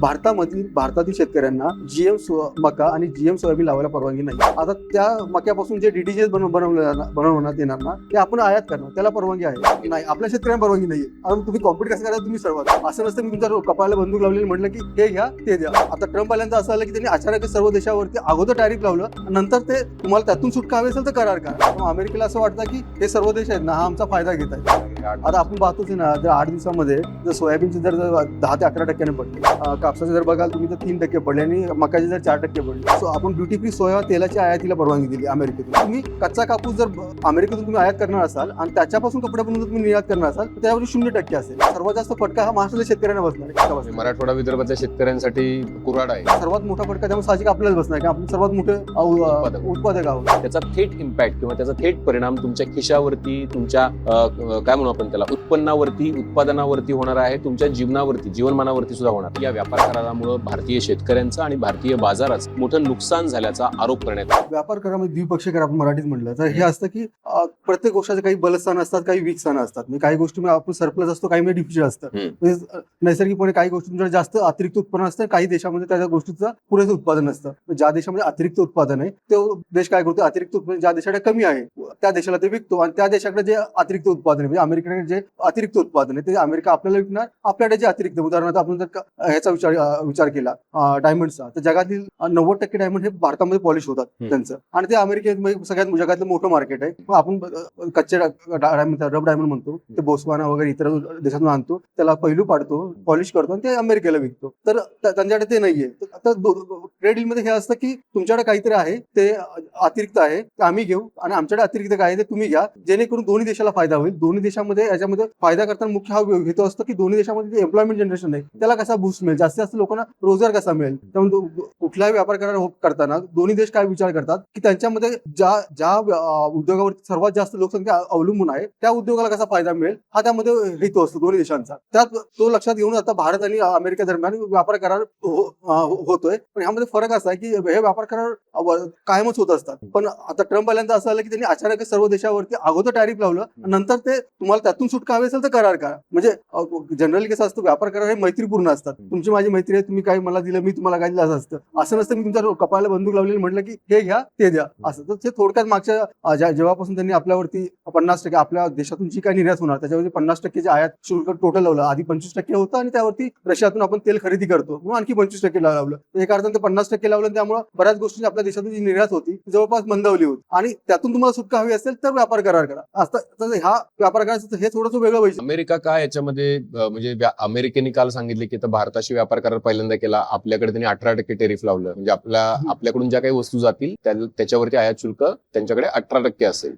भारतामधील भारतातील शेतकऱ्यांना जीएम मका आणि जीएम सोयाबीन लावायला परवानगी नाही. आता त्या मक्यापासून जे डीडीजे बनवलं बनवण्यात येणार ना ते आपण आयात करणार. त्याला परवानगी आहे नाही? आपल्या शेतकऱ्यांना परवानगी नाही आणि तुम्ही कॉम्पिट कसं करा तुम्ही सर्वात? असं नसतं मी तुमच्या कपाळाला बंदूक लावलेली म्हटलं की हे घ्या ते द्या. आता ट्रम्प आल्यांचं असं आलं की त्यांनी अचानक सर्व देशावरती अगोदर टॅरिफ लावलं. नंतर ते तुम्हाला त्यातून सुटका हवी असेल तर करार करा. अमेरिकेला असं वाटतं की हे सर्व देश आहेत ना हा आमचा फायदा घेत आहेत. आता आपण पाहतोच आहे ना जर आठ दिवसामध्ये जर सोयाबीनचे जर दहा ते अकरा टक्क्याने पडले. कापसाचे जर बघाल तुम्ही तर तीन टक्के पडले आणि मकाचे जर चार टक्के पडले. सो आपण ड्युटी फ्री सोया तेलाच्या आयातीला परवानगी दिली अमेरिकेतून. तुम्ही कच्चा कापूस जर अमेरिकेतून तुम्ही आयात करणार असाल आणि त्याच्यापासून कपडे बनवून जर तुम्ही निर्यात करणार असाल तर त्यावर शून्य टक्के असेल. सर्वात जास्त फटका हा महाराष्ट्राच्या शेतकऱ्यांना बसणार आहे. मराठवाडा विदर्भातल्या शेतकऱ्यांसाठी कुराड आहे. सर्वात मोठा फटका त्यामुळे साहजिक आपल्याला बसणार आहे, की आपण सर्वात मोठे उत्पादक. आहोत. त्याचा थेट इम्पॅक्ट किंवा त्याचा थेट परिणाम तुमच्या खिशावरती तुमच्या काय म्हणू आपण त्याला उत्पन्नावरती उत्पादनावरती होणार आहे तुमच्या जीवनावरती जीवनमानावरती सुद्धा होणार या व्यापार करारामुळे भारतीय शेतकऱ्यांचं आणि भारतीय बाजाराचं मोठं नुकसान झाल्याचा आरोप करण्यात आला. व्यापार करामध्ये द्विपक्षीय कर आपण मराठीत म्हटलं तर हे असतं की प्रत्येक गोष्टाचे काही बलस्थान असतात काही वीक स्थान असतात. म्हणजे काही गोष्टी आपण सरप्लस असतो काही मध्ये डिफिशिट असतं. म्हणजे नैसर्गिकपणे काही गोष्टींचं जास्त अतिरिक्त उत्पन्न असतं काही देशामध्ये त्या गोष्टीचं पुरेसं उत्पादन असतं ज्या देशामध्ये अतिरिक्त उत्पादन आहे तो देश काय करतो अतिरिक्त उत्पादन ज्या देशाकडे कमी आहे त्या देशाला ते विकतो आणि त्या देशाकडे जे अतिरिक्त उत्पादन आहे म्हणजे अमेरिकेकडे जे अतिरिक्त उत्पादन आहे ते अमेरिका आपल्याला विकणार आपल्याकडे जे अतिरिक्त उदाहरणार्थ आपण जर का- ह्याचा विचार अ, विचार केला डायमंडचा तर जगातील नव्वद टक्के डायमंड हे भारतामध्ये पॉलिश होतात. त्यांचं. आणि ते अमेरिकेत सगळ्यात जगातलं मोठं मार्केट आहे. आपण कच्चे डायमंड रब डायमंड म्हणतो. ते बोस्वाना वगैरे इतर देशातून आणतो. त्याला पैलू पाडतो पॉलिश करतो आणि ते अमेरिकेला विकतो. तर त्या- त्यांच्याकडे ते नाहीये. तर आता ट्रेड डील मध्ये हे असतं की तुमच्याकडे काहीतरी आहे ते अतिरिक्त आहे ते आम्ही घेऊ. आणि आमच्याकडे अतिरिक्त काय आहे ते तुम्ही घ्या. जेणेकरून दोन्ही देशाला फायदा होईल. दोन्ही देशामध्ये याच्यामध्ये फायदा करताना मुख्य हा हेतू असतो की दोन्ही देशामध्ये जे एम्प्लॉयमेंट जनरेशन आहे त्याला कसा बूस्ट मिळेल? जास्तीत जास्त लोकांना रोजगार कसा मिळेल? त्यामुळे कुठलाही व्यापार करार हो- करताना दोन्ही देश काय विचार करतात? की त्यांच्यामध्ये ज्या ज्या अं, उद्योगावरती सर्वात जास्त लोकसंख्या अवलंबून आहे त्या उद्योगाला कसा फायदा मिळेल? हा त्यामध्ये हेतू असतो दोन्ही देशांचा. त्यात तो लक्षात घेऊन आता भारत आणि अमेरिका दरम्यान व्यापार करार हो- होतोय. पण ह्यामध्ये फरक असा आहे की हे व्यापार करार कायमच होत असतात. पण आता ट्रम्प आल्यानंतर असं आलं की त्यांनी अचानक सर्व देशावरती अगोदर टॅरिफ लावलं. नंतर ते तुम्हाला त्यातून सुटका हवी असेल तर करार करा. म्हणजे जनरली कसं असतं व्यापार करार हे मैत्रीपूर्ण असतात. तुमची माझी मैत्री आहे तुम्ही काही मला दिलं मी तुम्हाला काय दिलं असं असतं. असं नसतं मी तुमच्या कपाळाला बंदूक लावलेली म्हटलं की हे घ्या ते द्या. असं. तर ते थोडक्यात मागच्या जेव्हापासून त्यांनी आपल्यावरती पन्नास टक्के आपल्या देशातून जी काही निर्यात होणार त्याच्यावरती पन्नास टक्के जे आयात शुल्क टोटल लावलं आधी पंचवीस टक्के होतं आणि त्यावरती रशियातून आपण तेल खरेदी करतो. म्हणून आणखी पंचवीस टक्के लावलं. तर एका अर्थाने ते पन्नास टक्के लावलं त्यामुळे बऱ्याच गोष्टी आपल्या देशातून जी निर्यात होती जवळपास मंदावली होती. आणि त्यातून तुम्हाला सुटका हवी असेल तर व्यापार करार करा. असं ह्या व्यापार कराराचं हे थोडंसं वेगळं वैशिष्ट्य अमेरिका का याच्यामध्ये म्हणजे अमेरिकेने काल सांगितले की भारताशी व्यापार करार पहिल्यांदा केला आपल्याकडे त्यांनी अठरा टक्के टेरिफ लावलं. म्हणजे आपल्या. आपल्याकडून ज्या काही वस्तू जातील त्या- त्याच्यावरती आयात शुल्क त्यांच्याकडे अठरा टक्के असेल.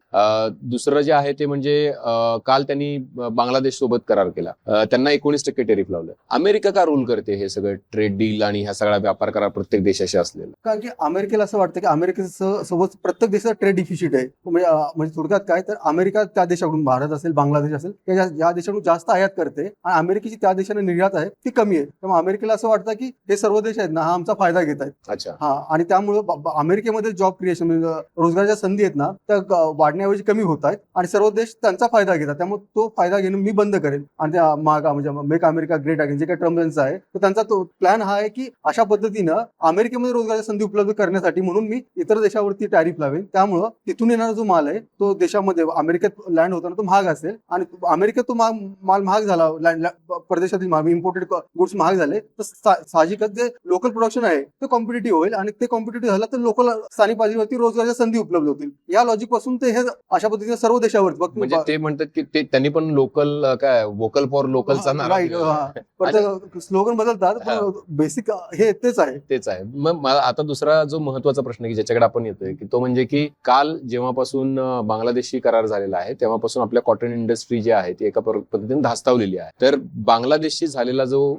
दुसरं जे आहे ते म्हणजे काल त्यांनी बांगलादेश सोबत करार केला. त्यांना एकोणीस टक्के टेरिफ लावलं. अमेरिका का रूल करते हे सगळं? ट्रेड डील आणि ह्या सगळा व्यापार करार प्रत्येक देशाशी असलेला. कारण की अमेरिकेला असं वाटतं की अमेरिकेचं सोबत प्रत्येक देशाचा ट्रेड डिफिसिट आहे. म्हणजे म्हणजे थोडक्यात काय? तर अमेरिका त्या देशाकडून भारत असेल बांगलादेश असेल या देशाकडून जास्त आयात करते आणि अमेरिकेची त्या देशाने निर्यात आहे ती कमी आहे. त्यामुळे अमेरिकेला असं वाटतं की हे सर्व देश आहेत ना हा आमचा फायदा घेत आहेत. अच्छा. हा आणि त्यामुळे अमेरिकेमध्ये जॉब क्रिएशन म्हणजे रोजगाराच्या संधी आहेत ना त्या वाढण्याऐवजी कमी होत आहेत आणि सर्व देश त्यांचा फायदा घेतात. त्यामुळे तो फायदा घेणं मी बंद करेन. आणि त्या मागा म्हणजे मेक अमेरिका ग्रेट अगेन जे काही ट्रम्प यांचा आहे तर त्यांचा तो प्लॅन हा आहे की अशा पद्धतीनं अमेरिकेमध्ये रोजगाराच्या संधी उपलब्ध करण्यासाठी म्हणून मी इतर देशावरती टॅरिफ लावेन. त्यामुळं तिथून येणारा जो माल आहे तो देशामध्ये अमेरिकेत लँड होताना तो महाग असेल. आणि अमेरिकेत तो माल महाग झाला लँड परदेशातील इम्पोर्टेड गुड्स महाग झाले. तर साहजिकच जे लोकल प्रोडक्शन आहे ते कॉम्पिटेटिव्ह होईल आणि ते कॉम्पिटेटिव्ह झालं तर लोकल स्थानिक बाजारावरती रोजगाराच्या संधी उपलब्ध होतील. या लॉजिकपासून ते हे अशा पद्धतीने सर्व देशावर म्हणजे ते म्हणतात की ते त्यांनी पण लोकल काय वोकल फॉर आहे. स्लोगन बदलतात बेसिक हे तेच आहे. तेच आहे. मग आता दुसरा जो महत्त्वाचा प्रश्न की ज्याच्याकडे आपण येतोय की तो म्हणजे की काल जेव्हापासून बांगलादेशी करार झालेला आहे तेव्हापासून आपल्या कॉटन इंडस्ट्री जी आहे ती एका पद्धतीने धास्तावलेली आहे. तर बांगलादेशशी झालेला जो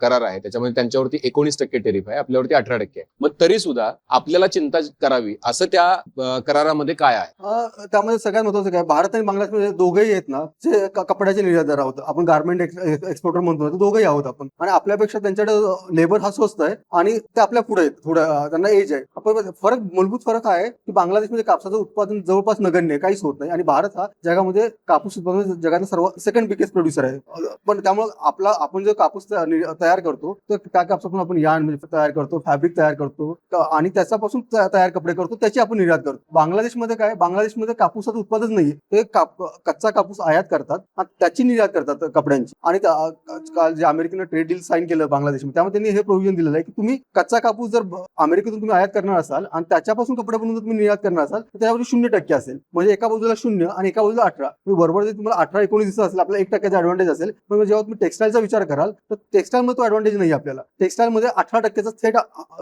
करार आहे. त्याच्यामध्ये त्यांच्यावरती एकोणीस टक्के टेरिफ आहे आपल्यावरती अठरा टक्के आहे. मग तरी सुद्धा आपल्याला चिंता करावी असं त्या करारामध्ये काय आहे? त्यामध्ये सगळ्यात महत्वाचं काय भारत आणि बांगलादेश दोघेही आहेत ना जे कपड्याचे निर्यातदार आहोत. आपण गार्मेंट एक्सपोर्टर म्हणतो ना, दोघेही आहोत आपण. आणि आपल्यापेक्षा त्यांच्याकडे लेबर हा स्वस्त आहे आणि ते आपल्या पुढे आहेत थोडं त्यांना एज आहे. आपण फरक मूलभूत फरक आहे की बांगलादेशमध्ये कापसाचं उत्पादन जवळपास नगण्य काहीच होत नाही. आणि भारत हा जगामध्ये कापूस उत्पादन जगातला सर्व सेकंड बिगेस्ट प्रोड्युसर आहे. पण त्यामुळे आपला आपण जो कापूस तयार करतो करतो तर त्या कापसापासून आपण यान म्हणजे तयार करतो फॅब्रिक तयार करतो आणि त्याच्यापासून तयार कपडे करतो त्याची आपण निर्यात करतो. बांगलादेशमध्ये काय बांगलादेशमध्ये कापूसाचं उत्पादन नाहीये ते काप कच्चा कापूस आयात करतात आणि त्याची निर्यात करतात कपड्यांची. आणि काल जे अमेरिकेनं ट्रेड डील साईन केलं बांगलादेशमध्ये त्यामध्ये त्यांनी हे प्रोव्हिजन दिलेलं आहे की तुम्ही कच्चा कापूस जर अमेरिकेतून तुम्ही आयात करणार असाल आणि त्याच्यापासून कपडे बनवून जर तुम्ही निर्यात करणार असाल तर त्यावर शून्य टक्के असेल. म्हणजे एका बाजूला शून्य आणि एका बाजूला अठरा. म्हणजे बरोबर जर तुम्हाला अठरा एकोणीस दिवस असेल आपल्याला एक टक्क्याचा ऍडव्हान्टेज असेल. पण जेव्हा तुम्ही टेक्स्टाईलचा विचार कराल तर टेक्स्टाईलमध्ये तो ऍडव्हान्टेज नाही आपल्याला. टेक्स्टाईल मध्ये अठरा टक्क्याचा थेट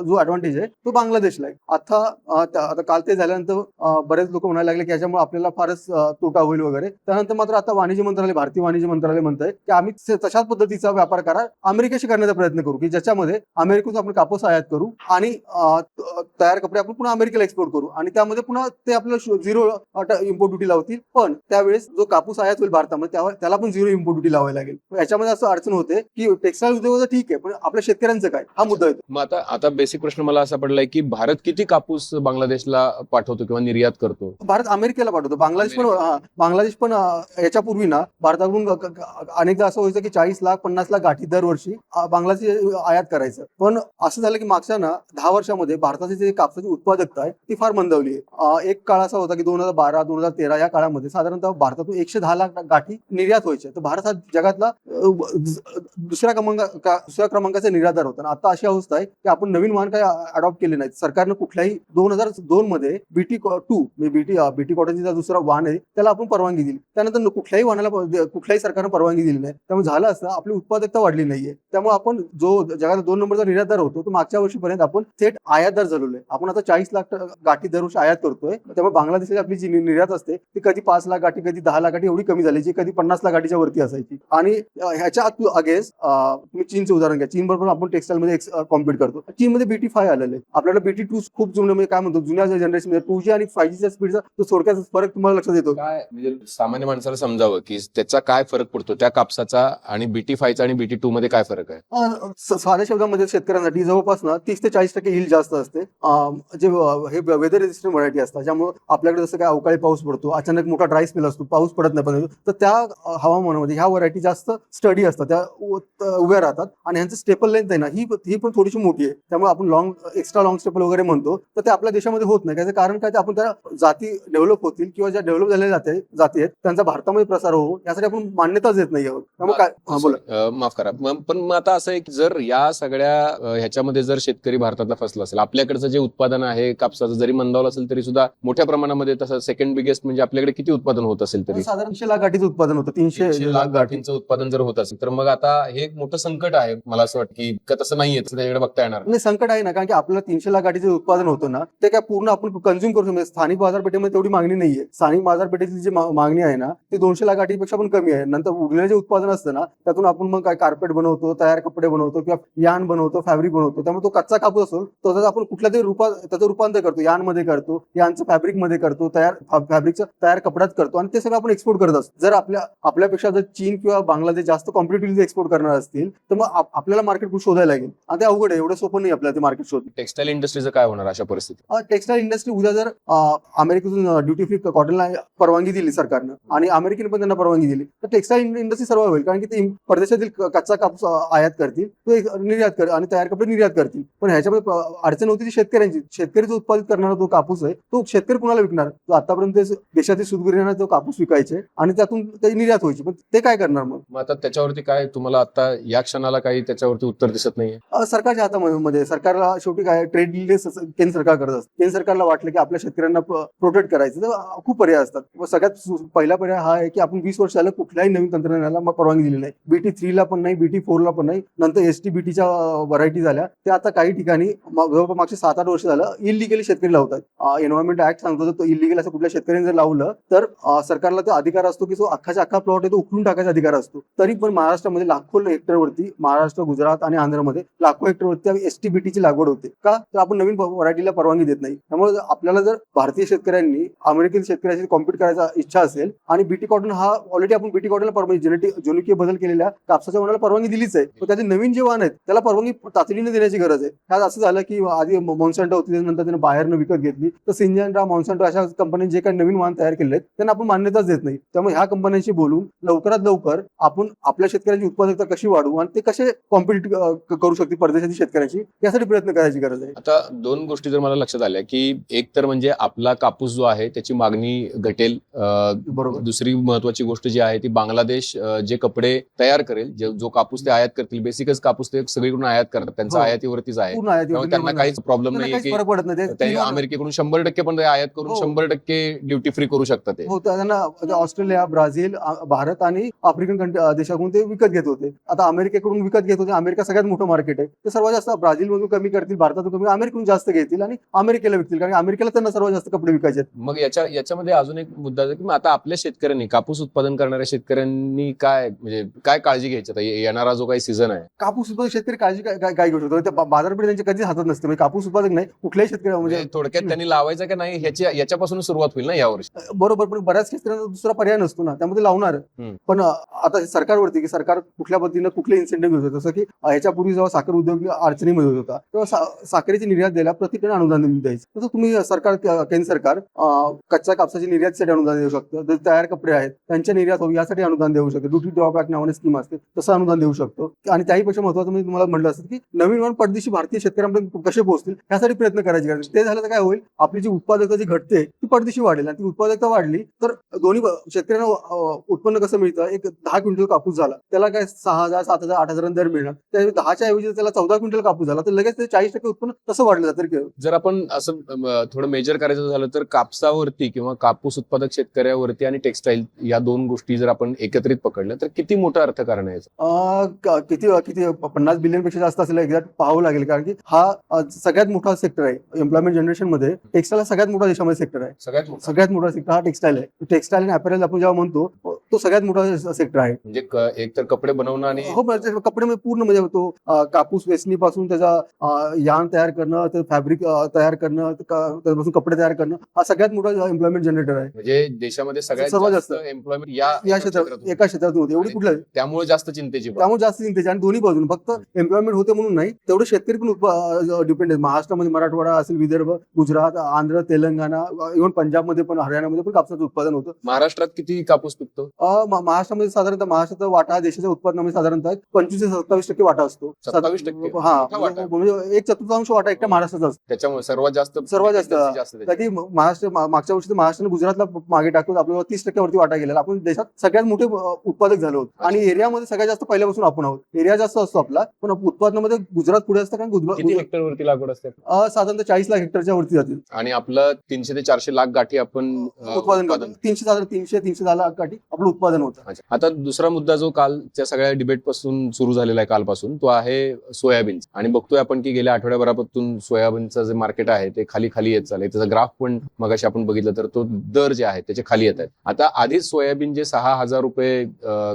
जो ऍडव्हान्टेज आहे तो बांगलादेशला आहे. आता आता काल ते झाल्यानंतर बरेच लोक म्हणायला लागले की याच्यामुळे आपल्याला फारच तोटा होईल वगैरे. त्यानंतर मात्र आता वाणिज्य मंत्रालय भारतीय वाणिज्य मंत्रालय म्हणत की आम्ही तशाच पद्धतीचा व्यापार करा अमेरिकेशी करण्याचा प्रयत्न करू की ज्याच्यामध्ये अमेरिकेतून आपण कापूस आयात करू आणि तयार कपडे आपण पुन्हा अमेरिकेला एक्सपोर्ट करू आणि त्यामध्ये पुन्हा ते आपल्याला झिरो इम्पोर्ट ड्युटी लावतील. पण त्यावेळेस जो कापूस आयात होईल भारतामध्ये त्याला पण झिरो इम्पोर्ट ड्युटी लावावी लागेल. याच्यामध्ये असं अडचण होते की टेक्स्टाईल उद्योगाचं ठीक आहे पण आपल्या शेतकऱ्यांचं काय? हा मुद्दा येतो. मग आता आता बेसिक प्रश्न मला असा पडलाय की भारत किती कापूस बांगलादेशला पाठवतो किंवा निर्यात करतो? भारत अमेरिकेला पाठवतो. बांगलादेश पण हा, बांगलादेश पण अ, याच्यापूर्वी ना भारताकडून अनेकदा असं व्हायचं की चाळीस लाख पन्नास लाख गाठी दरवर्षी अ, बांगलादेश आयात करायचं. पण असं झालं की मागच्या ना दहा वर्षामध्ये भारताची जी कापसाची उत्पादकता आहे ती फार मंदावली आहे. अ, एक काळ असा होता की दोन हजार बारा दोन हजार तेरा या काळामध्ये साधारणतः भारतातून एकशे दहा लाख गाठी निर्यात व्हायच्या तर भारत हा जगातला अ, दुसऱ्या क्रमांका का- दुसऱ्या क्रमांकाचा निर्यातदार होता. आणि आता अशी अवस्था आहे की आपण नवीन वाहन काही अडॉप्ट केले नाहीत. सरकारनं कुठल्याही दोन हजार दोन मध्ये बीटी टू बीटी बीटी कॉटनची दुसरा वाहन आहे त्याला आपण परवानगी दिली. त्यानंतर कुठल्याही वाहनाला कुठल्याही सरकारनं परवानगी दिली नाही. त्यामुळे झालं असतं आपली उत्पादकता वाढली नाहीये. त्यामुळे आपण जो जगात दोन नंबरचा निर्यातदार होतो तो मागच्या वर्षीपर्यंत आपण थेट आयातदार झालेलो आहे. आपण आता चाळीस लाख गाठी दरवर्षी आयात करतोय. त्यामुळे बांगलादेशाची आपली जी निर्यात असते ती कधी पाच लाख गाठी कधी दहा लाख गाठी एवढी कमी झाली जी कधी पन्नास लाख गाठीच्या वरती असायची. आणि ह्याच्या अगेन्स्ट तुम्ही चीनचं उदाहरण घ्या. चीन बरोबर आपण टेक्स्टाईल मध्ये कॉम्पिट करतो. चीनमध्ये बीटी फाय आलेलं आपल्याला बीटी टू खूप जुनं म्हणजे काय म्हणतो जुन्या जनरेशनमध्ये टू जी आणि फाईव्ह जीच्या स्पीडचा तो थोडक्यात फरक तुम्हाला लक्षात येतो. काय म्हणजे सामान्य माणसाला समजावं की त्याचा काय फरक पडतो? त्या कापसाचा आणि बीटी फायचा आणि बीटी टू मध्ये काय फरक आहे? साध्या शब्दामध्ये शेतकऱ्यांसाठी जवळपास ना तीस ते चाळीस टक्के हिल जास्त असते. जे हे वेदर रेजिस्टंट व्हरायटी असतात ज्यामुळे आपल्याकडे जसं काय अवकाळी पाऊस पडतो अचानक मोठा ड्राय स्पेल असतो पाऊस पडत नाही पण तर त्या हवामानामध्ये ह्या व्हरायटी जास्त स्टडी असतात त्या उभ्या राहतात आणि ह्यांचं स्टेपल लेंथ आहे ना ही ही पण थोडीशी मोठी आहे. त्यामुळे आपण लॉंग एक्स्ट्रा लॉंग स्टेपल वगैरे म्हणतो तर ते आपल्या देशामध्ये होत नाही. त्याचं कारण काय ते आपण त्या जाती डेव्हलप होतील किंवा ज्या डेव्हलप झालेल्या जाती जाती आहेत त्यांचा भारतामध्ये प्रसार हो यासाठी आपण मान्यताच देत नाही आहोत. त्यामुळे काय? हा बोला. माफ करा. पण मग आता असं आहे की जर या सगळ्या ह्याच्यामध्ये जर शेतकरी भारतातला फसला असेल आपल्याकडचं जे उत्पादन आहे कापसाचं जरी मंदावलं असेल तरी सुद्धा मोठ्या प्रमाणामध्ये तसं सेकंड बिगेस्ट म्हणजे आपल्याकडे किती उत्पादन होत असेल तरी? साधारण तीनशे लाख गाठीचं उत्पादन होतं तीनशे तीनशे लाख गाठींचं उत्पादन जर होत असेल तर मग आता हे एक मोठं संकट आहे. मला असं वाटतं की का तसं नाहीये तसं त्याच्याकडे बघता येणार. नाही संकट आहे ना कारण की आपल्याला तीनशे लाख गाठीचे उत्पादन होतं ना ते काय पूर्ण आपण कन्झ्युम करू शकतो म्हणजे स्थानिक बाजारपेठेमध्ये तेवढी मागणी नाहीये. स्थानिक बाजारपेठेची जी मागणी आहे ना ती दोनशे लाख गाठीपेक्षा पण कमी आहे. नंतर उरलेलं जे उत्पादन असतं ना त्यातून आपण मग काय कार्पेट बनवतो तयार कपडे बनवतो किंवा यान बनवतो फॅब्रिक बनवतो त्यामुळे तो कच्चा कापूस असतो तो त्याचा आपण कुठल्या तरी रूपात त्याचं रूपांतर करतो. यानमध्ये करतो यांचं फॅब्रिकमध्ये करतो तयार फॅब्रिकचं तयार कपड्यात करतो आणि ते सगळं आपण एक्सपोर्ट करत असतो. जर आपल्या आपल्यापेक्षा जर चीन किंवा बांगलादेश जास्त कॉम्पिटेटिव्हली एक्सपोर्ट करणार असतील तर मग आपल्याला मार्केट शोधायला लागेल? आणि ते अवघड आहे एवढं सोपं नाही आपल्याला ते मार्केट शोध. टेक्स्टाईल इंडस्ट्रीचं काय होणार अशा परिस्थितीत? टेक्स्टाईल इंडस्ट्री उद्या जर अ, अमेरिकेतून ड्युटी फ्री कॉटनला परवानगी दिली सरकारनं आणि अमेरिकेने पण त्यांना परवानगी दिली तर टेक्स्टाईल इंडस्ट्री सर्व होईल कारण की ते परदेशातील क- कच्चा कापूस अ, आयात करतील तो एक निर्यात कर आणि तयार कपडे निर्यात करतील. पण ह्याच्यामध्ये अडचण होती ती शेतकऱ्यांची. शेतकरी जो उत्पादित करणारा जो कापूस आहे तो शेतकरी कुणाला विकणार? तो आतापर्यंत ते देशातील सुदगिरीना तो कापूस विकायचे आणि त्यातून त्याची निर्यात व्हायची. पण ते काय करणार मग? मग आता त्याच्यावरती काय तुम्हाला आता या क्षणाला काही त्याच्यावरती उत्तर दिसत नाहीये. सरकारच्या हातामध्ये सरकारला शेवटी काय ट्रेड केंद्र सरकार करत असतं. केंद्र सरकारला वाटलं की आपल्या शेतकऱ्यांना प्रोटेक्ट करायचं. तर खूप पर्याय असतात. व सगळ्यात पहिला पर्याय हा आहे की आपण वीस वर्ष झालं कुठल्याही नवीन तंत्रज्ञानाला परवानगी दिली नाही. बीटी थ्रीला पण नाही बीटी फोरला पण नाही. नंतर एस टी बीटीच्या व्हरायटी झाल्या. ते आता काही ठिकाणी जवळपास मागचे सात आठ वर्ष झालं इलिगली शेतकरी लावतात. एन्व्हायरमेंट ऍक्ट सांगतो तो इलिगल असं कुठल्या शेतकऱ्यांनी जर लावलं तर सरकारला तो अधिकार असतो की जो अख्खाच्या अख्खा प्लॉट आहे तो उकळून टाकायचा अधिकार असतो. तरी पण महाराष्ट्रामध्ये लाखो हेक्टरवरती महाराष्ट्र गुजरात आणि आंध्रमध्ये लाखो हेक्टरवरती एस टी बीटीची लागवड होते. का? तर आपण नवीन व्हरायटीला परवानगी देत नाही. त्यामुळे आपल्याला जर भारतीय शेतकऱ्यांनी अमेरिकन शेतकऱ्याशी कॉम्पीट करायचा इच्छा असेल आणि बीटी कॉटन हा ऑलरेडी आपण बीटी कॉटनला परवानगी जेनेटिक जनुकीय बदल केलेल्या कापसाच्या मनाला परवानगी दिलीच आहे. पण त्याचे नवीन जे वाहन आहेत त्याला परवानगी तातडीने देण्याची गरज आहे. त्यात असं झालं की आधी मॉन्सॅन्टो होती नंतर त्याने बाहेरनं विकत घेतली. तर सिंजनरा मॉन्सॅन्टो अशा कंपन्यांनी जे काही नवीन वाहन तयार केले आहेत त्यांना आपण मान्यताच देत नाही. त्यामुळे ह्या कंपन्यांशी बोलून लवकरात लवकर आपण आपल्या शेतकऱ्यांची उत्पादकता कशी वाढवू आणि ते कसे कॉम्पिटिट करू शकते परदेशातील शेतकऱ्याची यासाठी प्रयत्न करायची गरज आहे. आता दोन गोष्टी जर मला लक्षात आल्या की एक तर म्हणजे आपला कापूस जो आहे त्याची मागणी घटेल. बरोबर. दुसरी महत्वाची गोष्ट जी आहे ती बांगलादेश जे कपडे तयार करेल जे- कापूस ते आयात करतील बेसिकच कापूस ते सगळीकडून आयात करतात. त्यांचं हो. आयातीवरतीच आहे. त्यांना काहीच प्रॉब्लेम काहीच की फरक पडत नाही. अमेरिकेकडून शंभर टक्के पण आयात करून हो. शंभर टक्के ड्युटी फ्री करू शकतात ते. हो त्यांना म्हणजे ऑस्ट्रेलिया ब्राझील भारत आणि आफ्रिकन देशाकडून ते विकत घेत होते. आता अमेरिकेकडून विकत घेत होते अमेरिका सगळ्यात मोठं मार्केट आहे. ते सर्वात जास्त ब्राझील मधून कमी करतील भारतातून कमी अमेरिकेतून जास्त घेतील आणि अमेरिकेला विकतील कारण अमेरिकेला त्यांना सर्वात जास्त कपडे विकायचे आहेत. मग याच्या याच्यामध्ये अजून एक मुद्दा आहे की मग आता आपल्या शेतकऱ्यांनी कापूस उत्पादन करणाऱ्या शेतकऱ्यांनी काय म्हणजे काय काळजी घ्यायची? आता ये- येणारा जो काही सीझन आहे. कापूस उत्पादक शेतकरी काळजी काय काय- काय घेऊ शकतो? बा- बाजारपेठ त्यांची कधीच हातात नसते. म्हणजे कापूस उत्पादक नाही कुठल्याही शेतकरी म्हणजे म्हणजे थोडक्यात त्यांनी लावायचं का नाही ह्याच्या याच्यापासून सुरुवात होईल ना यावर्षी बरोबर पण बऱ्याच शेतकऱ्यांना दुसरा पर्याय नसतो ना. त्यामध्ये लावणार. हम्म. पण अ, आता सरकारवरती की सरकार कुठल्या पद्धतीनं कुठले इन्सेंटिव्ह होतं जसं की ह्याच्यापूर्वी जेव्हा साखर उद्योग अडचणीमध्ये होत होता तेव्हा साखरेची निर्यात द्यायला प्रतिकडे अनुदान द्यायचं. तसं तुम्ही सरकार केंद्र सरकार कच्च्या कापसाची निर्यातीसाठी अनुदान देऊ शकतं. जे तयार कपडे आहेत त्यांच्या निर्यात हो यासाठी अनुदान देऊ शकतो. ड्युटी ड्रॉबॅक नावाने स्कीम असते तसं अनुदान देऊ शकतो. आणि त्याहीपेक्षा महत्वाचं म्हणजे तुम्हाला म्हटलं असतं की नवीन नवीन परदेशी भारतीय शेतकऱ्यांपर्यंत कसे पोहोचतील यासाठी प्रयत्न करायची. गरज ते झालं तर काय होईल आपली जी उत्पादकता जी घटते ती परदेशी वाढेल. आणि ती उत्पादकता वाढली तर दोन्ही शेतकऱ्यांना उत्पन्न कसं मिळतं? एक दहा क्विंटल कापूस झाला. त्याला काय सहा हजार सात हजार आठ हजार दर मिळणार. त्या दहाच्या ऐवजी त्याला चौदा क्विंटल कापूस झाला तर लगेच ते चाळीस टक्के उत्पन्न तसं वाढलं जातं जर आपण असं थोडं मेजर करायचं झालं तर कापसावरती किंवा कापूस उत्पादक शेतकऱ्यावरती आणि टेक्सटाईल या दोन गोष्टी जर आपण एकत्रित पकडल्या तर किती मोठं अर्थकारण आहे किती किती पन्नास बिलियनपेक्षा जास्त असेल एक्झॅक्ट पाहावं लागेल कारण की हा सगळ्यात मोठा सेक्टर आहे. एम्प्लॉयमेंट जनरेशनमध्ये टेक्स्टाईल हा सगळ्यात मोठा देशामध्ये सेक्टर आहे. सगळ्यात मोठं. सगळ्यात मोठा सेक्टर हा टेक्स्टाईल आहे. टेक्स्टाईल आणि अपॅरल आपण जेव्हा म्हणतो तो सगळ्यात मोठा सेक्टर आहे. म्हणजे एक तर कपडे बनवणं आणि हो म्हणजे कपडे पूर्ण म्हणजे तो अ, कापूस वेचणी पासून त्याचा यान तयार करणं ते फॅब्रिक तयार करणं त्यापासून कपडे तयार करणं हा सगळ्यात मोठा एम्प्लॉयमेंट जनरेटर आहे. म्हणजे देशामध्ये सगळ्यात सर्वात जास्त. एम्प्लॉयमेंट या क्षेत्रात होतं. एका क्षेत्रात होते. एवढी आणि कुठल्या त्यामुळे जास्त चिंतेची. त्यामुळे जास्त चिंतेचे आणि दोन्ही बाजून. फक्त एम्प्लॉयमेंट होते म्हणून नाही तेवढे शेतकरी पण डिपेंड आहेत. महाराष्ट्रामध्ये मराठवाडा असेल विदर्भ गुजरात आंध्र तेलंगणा इव्हन पंजाबमध्ये पण हरियाणामध्ये पण कापसाचं उत्पादन होतं. महाराष्ट्रात किती कापूस पिकतो? महाराष्ट्रामध्ये साधारणतः महाराष्ट्राचा वाटा देशाच्या उत्पादनामध्ये साधारणतः पंचवीस सत्तावीस टक्के वाटा असतो. 27% हा मोठा वाटा. म्हणजे एक चतुर्थांश वाटा एकट्या महाराष्ट्राचा असतो. त्याच्यामुळे सर्वात जास्त सर्वात जास्त. कधी महाराष्ट्र मा- मागच्या वर्षी तर महाराष्ट्राने गुजरातला मागे टाकून आपल्याला तीस टक्क्यावरती वाटा गेलेला. आपण देशात सगळ्यात मोठे अ, उत्पादक झालो आहोत. आणि एरियामध्ये सगळ्यात जास्त पहिल्यापासून आपण आहोत. एरिया जास्त असतो आपला पण उत्पादनामध्ये गुजरात पुढे असतं कारण किती गुजरात हेक्टर वरती लागवड असते? अ, साधारणतः चाळीस लाख हेक्टरच्या वरती जातील आणि आपलं तीनशे ते चारशे लाख गाठी आपण अं, उत्पादन करतो. तीनशे साधारण तीनशे तीनशे दहा लाख गाठी आपलं उत्पादन होतं. अच्छा. आता दुसरा मुद्दा जो कालच्या सगळ्या डिबेटपासून सुरू झालेला आहे कालपासून तो आहे सोयाबीन आणि बघतोय आपण की गेल्या आठवड्याभरापासून सोयाबीनचं जे मार्केट आहे ते खाली खाली येत चाललंय. त्याचा ग्राफ पण मगाशी आपण बघितलं तर तो दर जे आहे त्याचे खाली येत आहेत. आता आधीच सोयाबीन जे सहा हजार रुपये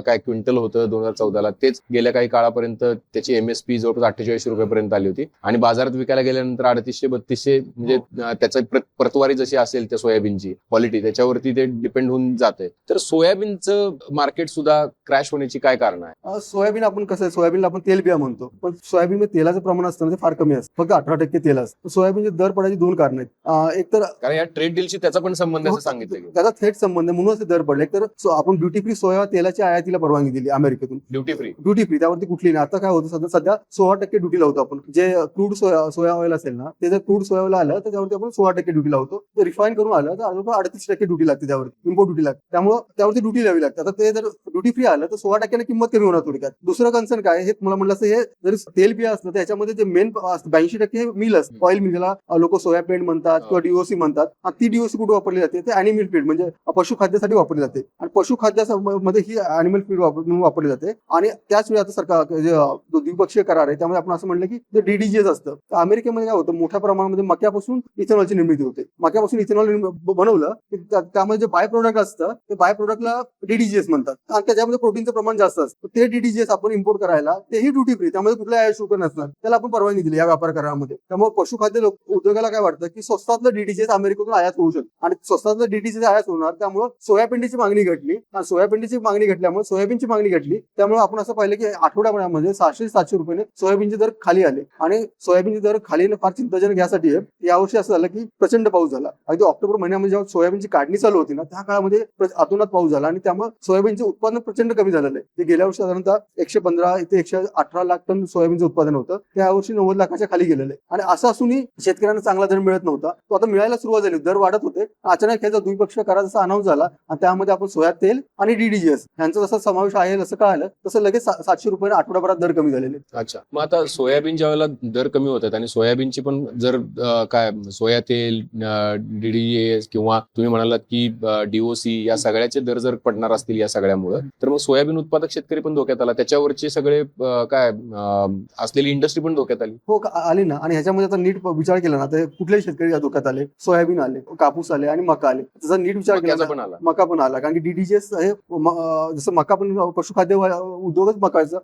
काय क्विंटल होतं दोन हजार चौदाला तेच गेल्या काही काळापर्यंत त्याची एमएसपी जवळपास अठ्ठेचाळीस रुपयेपर्यंत आली होती. आणि बाजारात विकायला गेल्यानंतर अडतीसशे बत्तीसशे म्हणजे त्याचा प्रतवारी जशी असेल त्या सोयाबीनची क्वालिटी त्याच्यावरती ते डिपेंड होऊन जाते तर सोयाबीनचं मार्केट सुद्धा क्रॅश होण्याची काय कारण आहे? सोयाबीन आपण कसं आहे सोयाबीनला आपण तेल बिया म्हणतो. पण सोयाबीन मध्ये तेलाचं प्रमाण असतं ते फार कमी असतं. फक्त अठरा टक्के तेल असतं. सोयाबीनचे दर पडायची दोन कारण आहेत. एक तर कारण या ट्रेड डीलशी त्याचा पण संबंध हो, सांगितलं त्याचा थेट संबंध म्हणूनच ते दर पडले. एक तर आपण ड्युटी फ्री सोया तेलाची आयातीला परवानगी दिली अमेरिकेतून. ड्युटी फ्री ड्युटी फ्री त्यावरती कुठली नाही. आता काय होतं सध्या सध्या सोळा टक्के ड्युटी लावतो आपण. जे क्रूड सोया सोया ऑइल असेल ना ते जर क्रूड सोया ऑइल आलं तर त्यावरती आपण सोळा टक्के ड्युटी लावतो. रिफाईन करून आलं तर जवळपास अडतीस टक्के ड्युटी लागते त्यावरती. इम्पोर्ट ड्युटी लागते. त्यामुळे त्यावरती ड्युटी लावी लागते. आता ते जर ड्युटी फ्री आलं तर सोळा टक्क्याने किंमत कमी होणार थोडक्यात. दुसरं कन्सर्न काय? हे मला म्हटलं असं हे जरी तेल बिया असतं तर याच्यामध्ये जे मेन ब्याऐंशी टक्के मिल असतं. ऑइल मिल ज्याला लोक सोया पेंट म्हणतात किंवा डीओसी म्हणतात. आणि ती डीओसी कुठे वापरली जाते? ते अॅनिमल फीड म्हणजे पशुखाद्यासाठी वापरली जाते. आणि पशुखाद्यामध्ये ही अॅनिमल फीड म्हणून वापरली जाते. आणि त्याच वेळी आता सरकार जे द्विपक्षीय करार आहे त्यामध्ये आपण असं म्हणलं की जे डीडीजीएस असतं तर अमेरिकेमध्ये काय होतं? मोठ्या प्रमाणामध्ये मक्यापासून इथेनॉलची निर्मिती होते. मक्यापासून इथेनॉल बनवलं त्यामध्ये जे बाय प्रोडक्ट असतं ते बाय प्रोडक्टला डीडीजीएस म्हणतात. आणि त्याच्यामध्ये प्रोटीनचं प्रमाण जास्त असतं. ते डीडीजीएस आपण इम्पोर्ट करायला तेही ड्युटी फ्री त्यामध्ये कुठल्या आय शुल्क नसणार. त्याला आपण परवानगी दिली या व्यापार करारामध्ये. त्यामुळे पशुखाद्य लोक उद्योगाला काय वाटतं? की स्वस्तातलं डीडीजीएस अमेरिकेतून आयात होऊ शकतो. आणि स्वस्तातलं डीडीजीएस आयात होणार त्यामुळे सोयाबीनची मागणी घटली. आणि सोयाबीनची मागणी घटल्यामुळे सोयाबीनची मागणी घटली. त्यामुळे आपण असं पाहिलं की आठवड्यामध्ये सहाशे सातशे रुपयाने सोयाबीनचे दर खाली आले. आणि सोयाबीनचे दर खाली फार चिंताजनक यासाठी आहे. यावर्षी असं झालं की प्रचंड पाऊस झाला. अगदी ऑक्टोबर महिन्यामध्ये जेव्हा सोयाबीनची काढणी चालू होती ना त्या काळामध्ये अतोनात पाऊस झाला. आणि त्यामुळे सोयाबीनचे उत्पादन प्रचंड कमी झालेलं आहे. ते गेल्या वर्षी साधारणतः एकशे पंधरा ते ते एकशे अठरा लाख टन सोयाबीनचं उत्पादन होतं. त्या वर्षी नव्वद लाखाच्या खाली गेलेलं आहे. आणि असं असूनही शेतकऱ्यांना चांगला दर मिळत नव्हता. तो आता मिळायला सुरुवात झाली. दर वाढत होते. अचानक ह्याचा द्विपक्षीय करार जसा अनाऊन्स झाला आणि त्यामध्ये आपण सोया तेल आणि डीडीजीएस यांचा जसा समावेश आहे असं कळालं तसं लगेच सातशे रुपये आठवड्याभरात दर कमी झालेले. अच्छा. मग आता सोयाबीन ज्या वेळेला दर कमी होत आहेत आणि सोयाबीनची पण जर काय सोया तेल डीडीएस किंवा तुम्ही म्हणालात की डीओसी या सगळ्याचे दर जर पडणार असतील या सगळ्यामुळे तर मग सोयाबीन उत्पादक शेतकरी पण धोक्यात आला. त्याच्यावरचे सगळे काय असलेली इंडस्ट्री पण धोक्यात आली. हो आली ना. आणि ह्याच्यामध्ये आता नीट विचार केला ना तर कुठलेही शेतकरी धोक्यात आले. सोयाबीन आले कापूस आले आणि मका आले. त्याचा नीट विचार केला मका पण आला. कारण की डीडीजीएस हे जसं मका पण पशुखाद्य उद्योगच मकाचा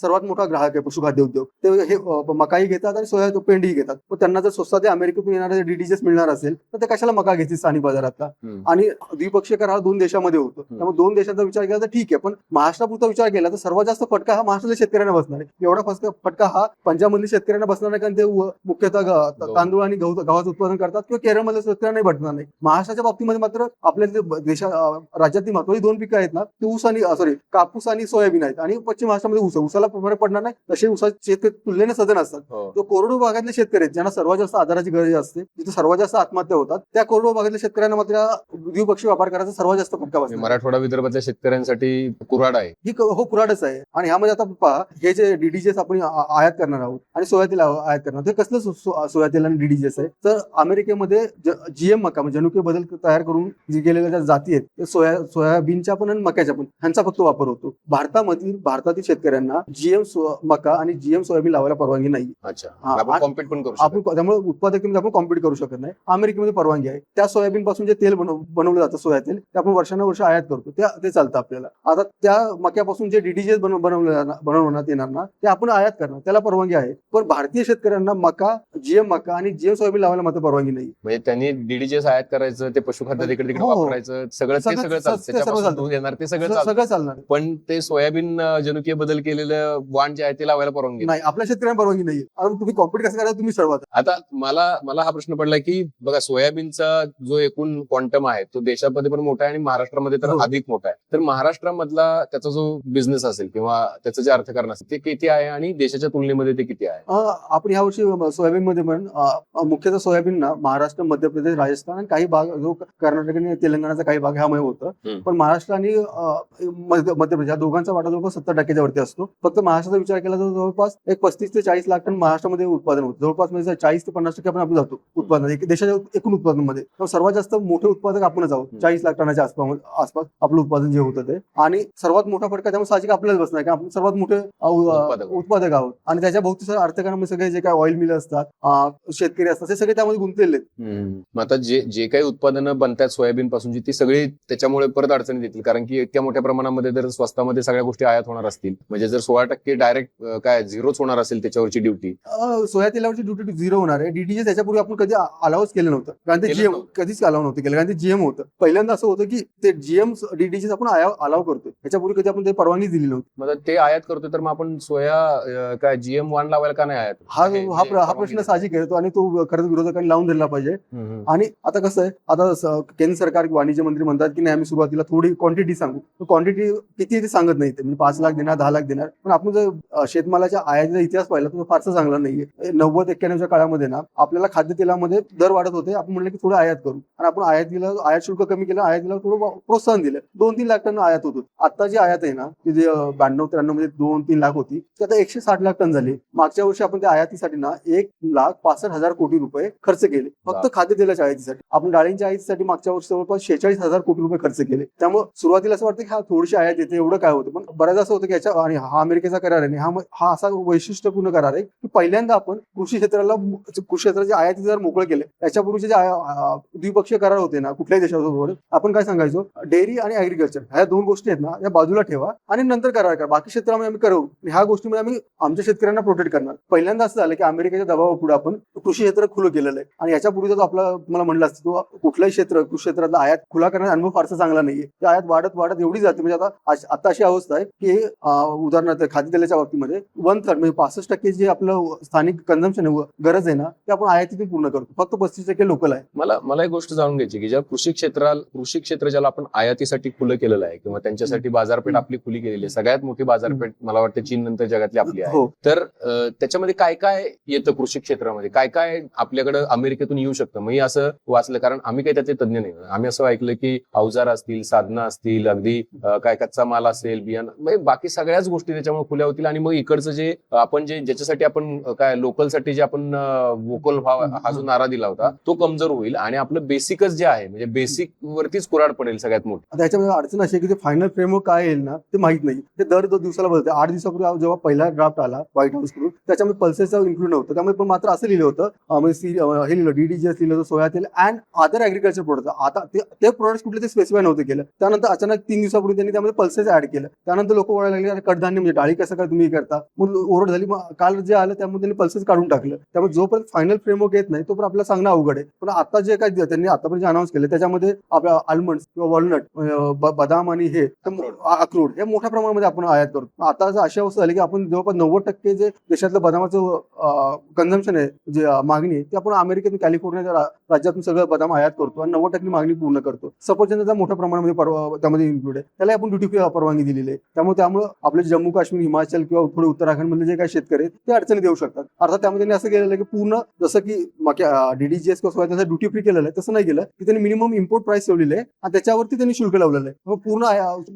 सर्वात मोठा ग्राहक आहे पशुखाद्य उद्योग. ते हे मकाही घेतात आणि सोया पेंडही घेतात. पण त्यांना जर स्वस्तात अमेरिकेतून येणारे डीडीजीएस मिळणार असेल तर ते कशाला मका घेतील स्थानिक बाजारातला. आणि द्विपक्षीय करार दोन देशामध्ये होतो. त्यामुळे दोन देशांचा विचार केला तर ठीक आहे. पण महाराष्ट्रापुरता विचार केला तर सर्वात जास्त फटका हा महाराष्ट्रातल्या शेतकऱ्यांना बसणार आहे एवढा फटका फटका हा पंजाबमधल्या शेतकऱ्यांना बसणार नाही कारण ते मुख्यतः. तांदूळ आणि गहू गव्हाचं उत्पादन करतात किंवा केरळमधल्या शेतकऱ्यांनाही भेटणार नाही महाराष्ट्राच्या बाबतीमध्ये मात्र आपल्या देशा राज्यातली महत्वाची दोन पिकं आहेत ना ती ऊस आणि सॉरी कापूस आणि सोयाबीन आहेत आणि पश्चिम महाराष्ट्रामध्ये ऊस. ऊसाला फरक पडणार नाही तसे ऊसाचे शेतकरी तुलनेने सदन असतात हो. तो कोरडो भागातले शेतकरी आहेत ज्यांना सर्वात जास्त आधाराची गरज असते जिथे सर्वात जास्त आत्महत्या होतात त्या कोरडो भागातल्या शेतकऱ्यांना मात्र द्विपक्षीय व्यापार करायचा सर्वात जास्त फटका बसणार मराठवाडा विदर्भातल्या शेतकऱ्यांसाठी कुऱ्हाड आहे ही हो कुराडच आहे आणि ह्यामध्ये आता पहा हे जे डीडीजेस आपण आयात करणार आहोत आणि सोयातेल आ- आयात करणार ते कसलं सो- सो- सोयातेल आणि डीडीजेस आहे? तर अमेरिकेमध्ये जीएम मका म्हणजे जनुकीय बदल तयार करून जे गेलेल्या ज्या जाती आहेत ते सोया सोयाबीनच्या पण आणि मक्याच्या पण ह्यांचा फक्त वापर होतो. भारतामधील भारतातील शेतकऱ्यांना जीएम मका आणि जीएम सोयाबीन लावायला परवानगी नाही. अच्छा. हा, आपण त्यामुळे उत्पादकतेमध्ये आपण कॉम्पिट करू शकत नाही. अमेरिकेमध्ये परवानगी आहे. त्या सोयाबीन पासून जे तेल बनव- बनवलं जातं सोया तेल ते आपण वर्षानुवर्ष आयात करतो. ते चालतं आपल्याला. आता त्या मक्यापासून जे डीडीजेस बनवलं जाणार- बनवण्यात येणार ना ते आपण आयात करणार त्याला परवानगी आहे पण भारतीय शेतकऱ्यांना मका जीएम मका आणि जीएम सोयाबीन लावायला मात्र परवानगी नाही म्हणजे त्यांनी डीडीजेस आयात करायचं ते पशुखाद्य तिकडे तिकडे हो, हो. वापरायचं सगळं ते सगळं- सगळं चालतं सर्व त्याच्यापासून चालतं. दूध येणार ते सगळं चालतं सगळं चालणार पण ते सोयाबीन अं, जनुकीय बदल केलेलं वाण जे आहे ते लावायला परवानगी नाही. आपल्या शेतकऱ्यांना परवानगी नाही आता तुम्ही कॉम्पिट कसं करायचं तुम्ही ठरवा आता मला मला हा प्रश्न पडला की बघा सोयाबीनचा जो एकूण क्वांटम आहे तो देशामध्ये पण मोठा आहे आणि महाराष्ट्रामध्ये तर हो. अधिक मोठा आहे तर महाराष्ट्रामधला त्याचा जो बिझनेस असेल किंवा त्याचं जे अर्थकारण असेल ते किती आहे आणि देशाच्या तुलनेमध्ये ते किती आहे? आपण यावर्षी सोयाबीन मध्ये पण मुख्यतः सोयाबीन ना महाराष्ट्र मध्य प्रदेश राजस्थान आणि काही भाग जो कर्नाटक आणि तेलंगणाचा काही भाग ह्यामुळे होतं. पण महाराष्ट्र आणि मध्य प्रदेश या दोघांचा वाटा जवळपास सत्तर टक्क्याच्या वरती असतो. फक्त महाराष्ट्राचा विचार केला तर जवळपास एक पस्तीस ते चाळीस लाख टन महाराष्ट्रामध्ये उत्पादन होतं. जवळपास म्हणजे चाळीस ते पन्नास टक्के आपण आपण जातो उत्पादन देशाच्या एकूण उत्पादनामध्ये. सर्वात जास्त मोठे उत्पादक आपणच आहोत. चाळीस लाख टनाच्या आसपास आसपास आपलं उत्पादन जे होतं ते. आणि सर्वात मोठा फटका त्यामुळे साहजिक आपल्याला बसणार आपण सर्वात मोठे उत्पादक. आहोत. आणि त्याच्या भोवती सर अर्थकारणामध्ये सगळे जे काही ऑइल मिल असतात शेतकरी असतात ते सगळे त्यामध्ये गुंतलेले आता जे जे काही उत्पादनं बनतात सोयाबीन पासूनची ती सगळी त्याच्यामुळे परत अडचणी येतील. कारण की इतक्या मोठ्या प्रमाणामध्ये जर स्वस्तामध्ये सगळ्या गोष्टी आयात होणार असतील म्हणजे जर सोळा टक्के डायरेक्ट काय झिरोच होणार असेल त्याच्यावरची ड्युटी सोया तेलावरची ड्युटी झिरो होणार आहे. डीडीजे त्याच्यापूर्वी आपण कधी अलाउच केलं नव्हतं. कारण ते जीएम. कधीच अलाव नव्हतं केलं. कारण ते जीएम होतं. पहिल्यांदा असं होतं की ते जीएम डीडीजे आपण अलाव करतोय. त्याच्यापूर्वी कधी आपण ते परवानगी दिली नव्हती. ते आयात करतोय तर मग आपण सोया काय जीएम वाण लावायला का नाही आयात? हा हे- हा प्रश्न. साहजिक आहे तो आणि तो खरंच विरोधकांनी लावून दिला पाहिजे. आणि आता कसं आहे आता केंद्र सरकार वाणिज्य मंत्री म्हणतात की नाही आम्ही सुरुवातीला थोडी क्वांटिटी सांगू. क्वांटिटी किती आहे ते सांगत नाही ते. म्हणजे पाच लाख देणार दहा लाख देणार. पण आपण जर शेतमालाच्या आयातीचा इतिहास पाहिला तर तो फारसा चांगला नाहीये. नव्वद एक्क्याण्णवच्या काळामध्ये ना आपल्याला खाद्यतेलामध्ये दर वाढत होते. आपण म्हणलं की थोडं आयात करू. आणि आपण आयातीला आयात शुल्क कमी केलं आयातीला थोडं प्रोत्साहन दिलं. दोन तीन लाख टन आयात होत. आता जी आयात आहे ना ती ब्याण्णव त्र्याण्णवमध्ये दोन तीन लाख होती. ती आता एकशे साठ लाख टन झाली. मागच्या वर्षी आपण त्या आयातीसाठी ना एक लाख पासष्ट हजार कोटी रुपये खर्च केले. फक्त. खाद्यतेलाच्या आयातीसाठी. आपण डाळींच्या आयातीसाठी मागच्या वर्षी जवळपास शेहेचाळीस हजार कोटी रुपये खर्च केले. त्यामुळे सुरुवातीला असं वाटतं की हा थोडीशी आयात येते एवढं काय होतं. पण बऱ्याच असं होतं की याच्या आणि हा अमेरिकेचा करार आहे हा हा असा वैशिष्ट्यपूर्ण करार आहे की पहिल्यांदा आपण कृषी क्षेत्राला कृषी क्षेत्राचे आयाती जर मोकळे केले त्याच्यापूर्वीचे जे द्विपक्षीय करार होते ना कुठल्याही देशाबरोबर आपण काय सांगायचो? डेअरी आणि ऍग्रिकल्चर ह्या दोन गोष्टी आहेत ना या बाजूला ठेवा आणि नंतर करार करा. बाकी क्षेत्रामध्ये आम्ही करू. ह्या गोष्टीमध्ये आम्ही आमच्या शेतकऱ्यांना प्रोटेक्ट करणार. पहिल्यांदा असं झालं की अमेरिकेच्या दबावापुढे आपण कृषी क्षेत्र खुलं केलेलं आहे. आणि याच्यापूर्वीचा जो आपला मला म्हणलं असतं तो कुठलाही क्षेत्र कृषी क्षेत्रातला आयात खुला करण्याचा अनुभव फारसा चांगला नाहीये. त्या आयात वाढत वाढत एवढी जाते. म्हणजे आता अश- आता अशी अवस्था आहे की उदाहरणार्थ खाद्यतेलाच्या बाबतीमध्ये वन थर्ड म्हणजे पासष्ट टक्के जे आपलं स्थानिक कन्झम्पन गरज आहे ना ते आपण आयातीतून पूर्ण करतो. फक्त पस्तीस टक्के लोकल आहे. मला मला एक गोष्ट जाणून घ्यायची की ज्या कृषी क्षेत्राला कृषी क्षेत्र ज्याला आपण आयातीसाठी खुलं केलेलं आहे किंवा त्यांच्यासाठी बाजारपेठ. आपली खुली केलेली आहे सगळ्यात मोठी बाजारपेठ मला वाटतं चीन नंतर जगातली आपली आहे. हो. तर त्याच्यामध्ये काय काय येतं कृषी क्षेत्रामध्ये? काय काय आपल्याकडे अमेरिकेतून येऊ शकतं? मी असं वाचलं. कारण आम्ही काही त्याचे तज्ज्ञ नाही. आम्ही असं ऐकलं की अवजार असतील साधनं असतील अगदी काय कच्चा माल असेल बियाणं म्हणजे बाकी सगळ्याच गोष्टी त्याच्यामुळे खुल्या होतील आणि मग इकडचं जे आपण जे ज्याच्यासाठी आपण काय लोकलसाठी जे आपण वोकल भाव हा जो नारा दिला होता तो कमजोर होईल आणि आपलं बेसिकच जे आहे म्हणजे बेसिक वरतीच कुराड पडेल सगळ्यात मोठी. आता याच्यामध्ये अडचण अशी की फायनल फ्रेमवर्क काय येईल ना ते माहीत नाही. ते दर दोन दिवसाला बदलते. आठ दिवसापूर्वी जेव्हा पहिला ड्राफ्ट आला व्हाईट हाऊसकडून त्याच्यामध्ये पल्सेसचं इन्क्लूड नव्हतं. त्यामुळे पण मात्र असं लिहिलं होतं. म्हणजे हे लिहिलं डीडीजीएस लिहिलं होतं सोया तेल अँड अदर ऍग्रिकल्चर प्रोडक्ट आता ते प्रोडक्ट कुठले ते स्पेसिफाय नव्हते केलं. त्यानंतर अचानक तीन दिवसापूर्वी त्यांनी त्यामध्ये पल्सेस ऍड केलं. त्यानंतर लोक वळायला लागले कडधान्य म्हणजे डाळी कसं काय तुम्ही करता? मग ओरड झाली. मग काल जे आलं त्यामध्ये त्यांनी पल्सेस काढून टाकलं. त्यामुळे जोपर्यंत फायनल फ्रेमवर्क येत नाही तोपर्यंत आपल्याला सांगणं अवघड आहे. पण आता जे काय त्यांनी आतापर्यंत जे अनाऊन्स केले त्याच्यामध्ये आपल्या आल्मंड किंवा वॉलनट बदाम आणि हे अक्रोड हे मोठ्या प्रमाणामध्ये आपण आयात करतो. आता असं अशी अवस्था झाली की आपण जवळपास नव्वद टक्के जे देशातलं बदामाचं कन्झम्पन आहे जे मागणी आहे ते आपण अमेरिकेतून कॅलिफोर्निया राज्यातून सगळं बदाम आयात करतो आणि नव्वद टक्के मागणी पूर्ण करतो. सफरचंदाचा मोठ्या प्रमाणामध्ये त्यामध्ये इन्क्लूड आहे. त्याला आपण ड्युटी फ्री परवानगी दिलेली आहे. त्यामुळे त्यामुळे आपले जम्मू काश्मीर हिमाचल किंवा थोडे उत्तराखंडमधले जे काही शेतकरी आहेत ते अडचणी देऊ शकतात. अर्थात त्यामध्ये त्यांनी असं केलेलं आहे की पूर्ण जसं की डीडीजीएस किंवा त्याचा ड्युटी फ्री केलेलं आहे तसं नाही केलं. की त्यांनी मिनिमम इम्पोर्ट प्राइस ठेवलेली आहे आणि त्याच्यावरती त्यांनी शुल्क लावलेलं आहे. पूर्ण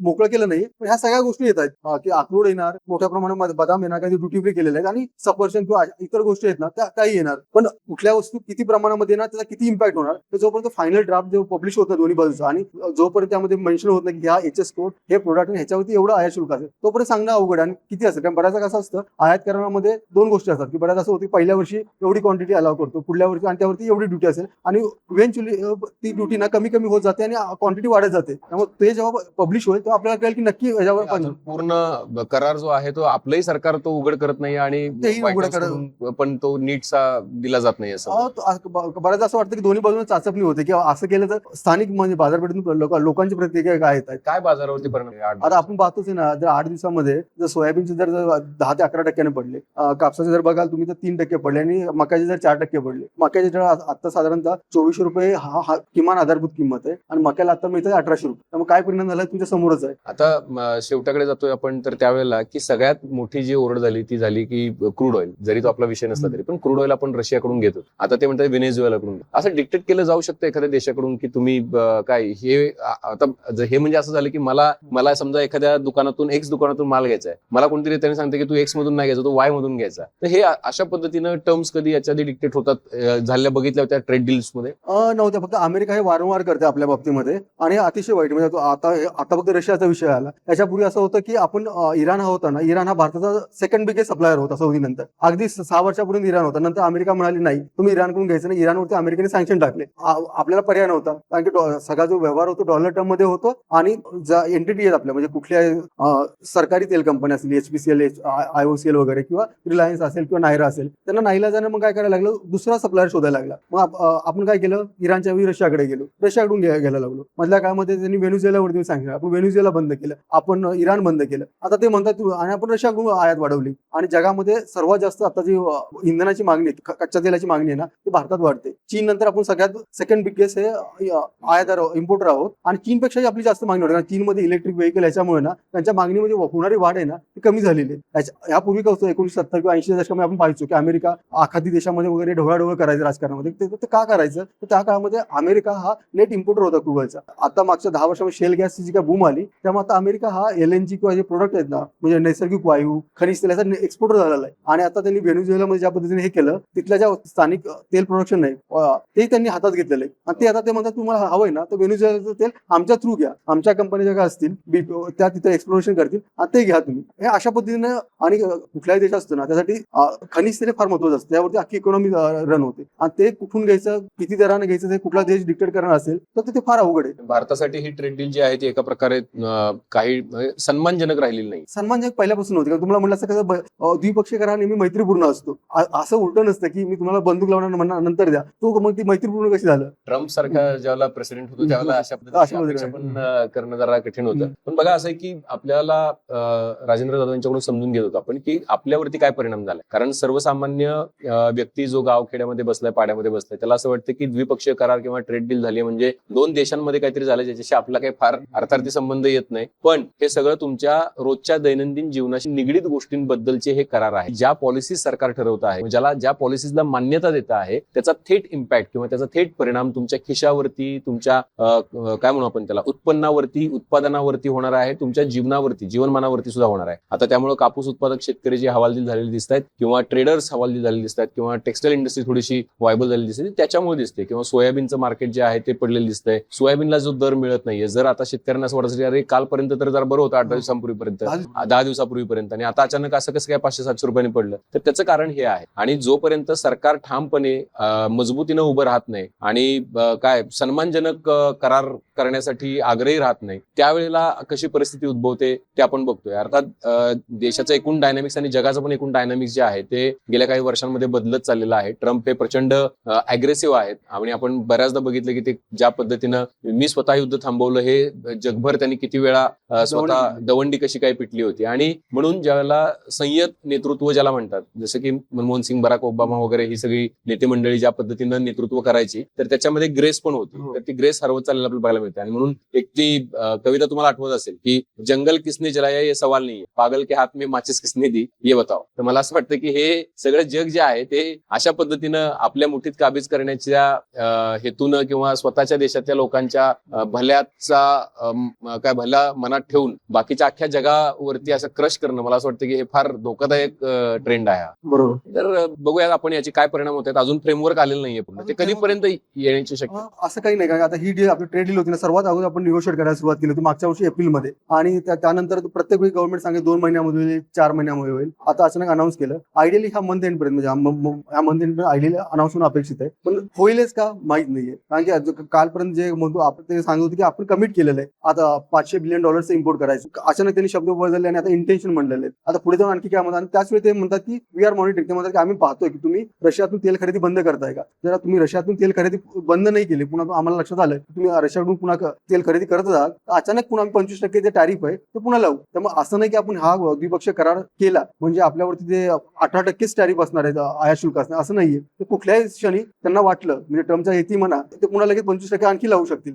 मोकळं केलं नाही. पण ह्या सगळ्या गोष्टी येत आहेत. की अक्रोड येणार मोठ्या प्रमाणामध्ये बदाम येणार काही ड्युटी फ्री केलेले आहेत आणि सफरचंद किंवा इतर गोष्टी आहेत ना त्या काही येणार. पण कुठल्या वस्तू किती प्रमाणामध्ये येणार त्याचा किती इम्पॅक्ट होणार तर जोपर्यंत फायनल ड्राफ्ट जो पब्लिश होत नाही दोन्ही बाजूचा आणि जोपर्यंत त्यामध्ये मेन्शन होत नाही की ह्या एच एस कोड हे प्रोडक्ट ह्याच्यावरती एवढं आयात शुल्क असेल तोपर्यंत सांगणं अवघड आणि किती असेल कारण बऱ्याचदा कसं असतं आयात करण्यामध्ये दोन गोष्टी असतात की बऱ्याच असं होती पहिल्या वर्षी एवढी क्वांटिटी अलाव करतो पुढल्या वर्षी आणि त्यावरती एवढी ड्युटी असेल आणि इव्हेंच्युअली ती ड्युटी ना कमी कमी होत जाते आणि क्वांटिटी वाढत जाते. त्यामुळे ते जेव्हा पब्लिश होईल तेव्हा आपल्याला कळेल की नक्की याच्यावर पूर्ण करार जो आहे तो आपलंही सरकार तो उघड करत नाही आणि तेही White उघड House करत- कडून पण तो नीटसा दिला जात नाही असं. अहो, तो असं ब- बऱ्याचदा असं वाटतं की दोन्ही बाजूने चाचपणी होते की असं केलं तर स्थानिक म्हणजे बाजारपेठेतून लोक- लोकांची प्रतिक्रिया काय येत आहेत काय बाजारावरती परिणाम आहे आठ आता आपण पाहतोच आहे ना जर आठ दिवसामध्ये जर सोयाबीनचे दर जर दहा ते अकरा टक्क्याने पडले अं, कापसाचे दर बघाल तुम्ही तर तीन टक्के पडले आणि मकाचे दर चार टक्के पडले. मक्याचे दर आ- आता साधारणतः चोवीसशे रुपये हा हा किमान आधारभूत किंमत आहे आणि मक्याला आता मिळतं अठराशे रुपये. त्यामुळे काय परिणाम झाला तुमच्या समोरच आहे? आता म, शेवटाकडे जातोय आपण तर त्यावेळेला की सगळ्यात मोठी जी ओरड झाली ती झाली की क्रूड ऑइल. जरी तो आपला विषय नसला तरी पण क्रूड ऑइल आपण रशियाकडून घेतो. आता ते म्हणतात व्हेनेझुएलाकडून. असं डिक्टेट केलं जाऊ शकतं एखाद्या देशाकडून की तुम्ही काय हे आता हे म्हणजे असं झालं की मला मला समजा एखाद्या दुकानातून एक्स दुकानातून माल घ्यायचा आहे. मला कोणतरी त्यांनी सांगते की तू एक्स मधून नाही घ्यायचा तो वाय मधून घ्यायचा. तर हे अशा पद्धतीनं टर्म्स कधी याच्या आधी डिक्टेट होतात अ, झालेल्या बघितल्या होत्या ट्रेड डील्समध्ये? नव्हत्या. फक्त अमेरिका हे वारंवार करते आपल्या बाबतीमध्ये. आणि अतिशय वाईट. म्हणजे आता आता फक्त रशियाचा विषय आला. त्याच्यापूर्वी असं होतं की आपण इराण हा होता ना इराण हा भारताचा सेकंड बिगेस्ट सप्लायर होता सौदीनंतर. अगदी सहा वर्षापूर्वी इराण होता. नंतर अमेरिका म्हणाली नाही तुम्ही इराणकडून घ्यायचं नाही. इराणवरती अमेरिकेने सँक्शन टाकले. आपल्याला पर्याय नव्हता. कारण की सगळा जो व्यवहार होतो डॉलर टर्ममध्ये होतो आणि ज्या एंटिटी आहेत आपल्या म्हणजे कुठल्या सरकारी तेल कंपन्या असतील एचपीसीएल आयओसीएल वगैरे किंवा रिलायन्स असेल किंवा नायरा असेल त्यांना नाहीला जाणं मग काय करायला लागलं? दुसरा सप्लायर शोधायला लागला. मग आपण काय केलं? इराणच्या वेळी रशियाकडे गेलो. रशियाकडून घ्यायला लागलो. मधल्या काळामध्ये त्यांनी व्हेनेझुएलावरती सांगितलं आपण व्हेन्युझेला बंद केलं. आपण इराण बंद केलं. आता ते म्हणतात आणि आपण रशिया आयात वाढवली. आणि जगामध्ये सर्वात जास्त आता जी इंधनाची मागणी कच्च्या तेलाची मागणी आहे ना ती भारतात वाढते. चीन नंतर आपण सगळ्यात सेकंड बिगेस्ट हे आयातदार इम्पोर्टर आहोत. आणि चीनपेक्षा आपली जास्त मागणी वाढते. कारण चीनमध्ये इलेक्ट्रिक व्हेकल याच्यामुळे ना त्यांच्या मागणीमध्ये होणारी वाढ आहे ना ती कमी झालेली आहे. याच्या- यापूर्वी कसं एकोणीशे सत्तर किंवा ऐंशी दशकामध्ये आपण पाहायचो की अमेरिका आखाती देशामध्ये वगैरे ढवळाढवळ करायचं राजकारणामध्ये. ते का करायचं? तर त्या काळामध्ये अमेरिका हा नेट इम्पोर्टर होता क्रुडचा आता मागच्या दहा वर्षामध्ये शेल गॅसची जी काय बूम आली त्यामुळे आता अमेरिका हा एल एन जी किंवा जे प्रोडक्ट आहेत ना म्हणजे नैसर्गिक वायू खनिज तेलाचा एक्सपोर्टर झालेला आहे. आणि आता त्यांनी व्हेनेझुएलामध्ये ज्या पद्धतीने हे केलं तिथल्या ज्या स्थानिक तेल प्रोडक्शन आहे ते त्यांनी हातात घेतलेलं आहे. आणि ते आता ते म्हणतात तुम्हाला हवंय ना तर व्हेनेझुएलाचं तेल आमच्या थ्रू घ्या. आमच्या कंपनीच्या काय असतील त्या तिथे एक्सप्लोरेशन करतील आणि ते घ्या तुम्ही. हे अशा पद्धतीने आणि कुठल्याही देश असतो ना त्यासाठी खनिज तेल फार महत्वाचं असतं. त्यावरती अख्खी इकॉनॉमी रन होते. आणि ते कुठून घ्यायचं किती दराने घ्यायचं ते कुठला देश डिक्टेट करणार असेल तर ते फार अवघड आहे. भारतासाठी ही ट्रेड डील जी आहे ती एका प्रकारे काही म्हणजे सन्मानजनक राहिलेली नाही. सन्मानजनक पहिल्यापासून होते. तुम्हाला म्हटलं असं कसं द्विपक्षीय करार नेहमी मैत्रीपूर्ण असतो. असं उलट नसतं की मी तुम्हाला बंदूक लावणार म्हणणार नंतर द्या. तो मग ती मैत्रीपूर्ण कशी झालं? ट्रम्प सारखा ज्यावेळेला प्रेसिडेंट होतो त्यावेळेला अशा पद्धतीने. पण करणं जरा कठीण होतं. पण बघा असं आहे की आपल्याला राजेंद्र जाधव यांच्याकडून समजून घेत होतो आपण की आपल्यावरती काय परिणाम झाला कारण सर्वसामान्य व्यक्ती जो गावखेड्यामध्ये बसलाय पाड्यामध्ये बसलाय त्याला असं वाटतं की द्विपक्षीय करार किंवा ट्रेड डील झाली म्हणजे दोन देशांमध्ये काहीतरी झालं ज्याच्याशी आपला काही फार अर्थार्थी संबंध येत नाही. पण हे सगळं तुमच्या रोजच्या दैनंदिन जीवनाशी निगडीत गोष्टींबद्दलचे हे करार आहे. ज्या पॉलिसीज सरकार ठरवत आहे ज्याला ज्या पॉलिसीजला मान्यता देत आहे त्याचा थेट इम्पॅक्ट किंवा त्याचा थेट परिणाम तुमच्या खिशावरती तुमच्या काय म्हणू आपण त्याला? उत्पन्नावरती उत्पादनावरती होणार आहे तुमच्या जीवनावरती जीवनमानावरती सुद्धा होणार आहे. आता त्यामुळे कापूस उत्पादक शेतकरी जे हवालदिल झालेले दिसत आहेत किंवा ट्रेडर्स हवालदिल झालेले दिसत आहेत किंवा टेक्सटाईल इंडस्ट्री थोडीशी वायबल झालेली दिसते त्याच्यामुळे दिसते किंवा सोयाबीनचं मार्केट जे आहे ते पडलेलं दिसतंय. सोयाबीनला जो दर मिळत नाहीये जर आता शेतकऱ्यांना असं वाटत असेल, अरे कालपर्यंत तर जरा बरं होतं आठ दहा दिवसांपूर्वीपर्यंत. दहा दहा दिवसापूर्वीपर्यंत. आणि आता अचानक असं कसं काय पाचशे सातशे रुपयांनी पडलं? तर त्याचं कारण हे आहे. आणि जोपर्यंत सरकार ठामपणे मजबूतीनं उभं राहत नाही आणि काय सन्मानजनक करार करण्यासाठी आग्रही राहत नाही त्यावेळेला कशी परिस्थिती उद्भवते ते आपण बघतोय. अर्थात देशाचं एकूण डायनामिक्स आणि जगाचं पण एकूण डायनामिक्स जे आहे ते गेल्या काही वर्षांमध्ये बदलत चाललेलं आहे. ट्रम्प हे प्रचंड अग्रेसिव्ह आहेत. आणि आपण बऱ्याचदा बघितलं की ते ज्या पद्धतीनं मी स्वतः युद्ध थांबवलं हे जगभर त्यांनी किती वेळा स्वतः. दवंडी कशी काय पिटली होती. आणि म्हणून ज्यावेळेला संयत नेतृत्व ज्याला म्हणतात जसं की मनमोहन सिंग बराक ओबामा वगैरे ही सगळी नेते मंडळी ज्या पद्धतीनं नेतृत्व करायची तर त्याच्यामध्ये ग्रेस पण होती. हो. तर ती ग्रेस हरवत चाललेला आपल्याला बघायला मिळते. आणि म्हणून एक ती कविता तुम्हाला आठवत असेल की जंगल किसने जलाया ये सवाल नाही पागल के हात में माचिस किसने दी ये बताओ. तर मला असं वाटतं की हे सगळं जग जे आहे ते अशा पद्धतीनं आपल्या मुठीत काबीज करण्याच्या हेतूनं किंवा स्वतःच्या देशातल्या लोकांच्या भल्याचा काय भल्या मनात ठेवून बाकीच्या अख्ख्या जगावरती असं क्रश करणं मला असं वाटतं की हे फार धोकादायक ट्रेंड आहे. बरोबर. तर अं, बघूया आपण याचे काय परिणाम होत आहेत. अजून फ्रेमवर्क आलेलं नाहीये पूर्ण ते कधीपर्यंत येण्याची शक्यता? असं काही नाही. कारण आता ही डील आपली ट्रेड डील होती ना सर्वात अगोदर आपण निगोशिएट करायला सुरुवात केली होती मागच्या वर्षी एप्रिलमध्ये. आणि त्या- त्यानंतर प्रत्येक वेळी गव्हर्नमेंट सांगे दोन महिन्यामध्ये होईल चार महिन्यामध्ये होईल. आता अचानक अनाऊन्स केलं. आयडियली ह्या मंथ एंड पर्यंत म्हणजे ह्या मंथ एंड आयडियली अनाऊन्स होणं अपेक्षित आहे. पण होईलच का? माहीत नाहीये. कारण की कालपर्यंत जे म्हणतो आपण ते सांगत होते की आपण कमिट केलेलं आहे. आता पाचशे बिलियन डॉलरचं इम्पोर्ट करायचं. अचानक त्यांनी शब्द बदलले आणि आता इंटेन्शन म्हणलेले आहेत. आता पुढे जाऊन आणखी काय म्हणतात? आणि त्याच वेळी ते म्हणतात की वी आर मॉनिटरिंग ते म्हणतात की आम्ही पाहतोय की तुम्ही रशियातून तेल खरेदी बंद करताय का? जर तुम्ही रशियातून तेल खरेदी बंद नाही केली पुन्हा आम्हाला लक्षात आलं की तुम्ही रशियाकडून पुन्हा तेल खरेदी करत आहात तर अचानक पुन्हा पंचवीस टक्के जे टॅरिफ आहे ते पुन्हा लावू. त्यामुळे असं नाही की आपण हा द्विपक्षीय करार केला म्हणजे आपल्यावरती ते अठरा टक्केच टॅरिफ असणार आहे आयात शुल्क असणार असं नाहीये. कुठल्याही क्षणी त्यांना वाटलं म्हणजे ट्रम्पच्या येती म्हणा ते पुन्हा लगेच पंचवीस टक्के आणखी लावू शकतील.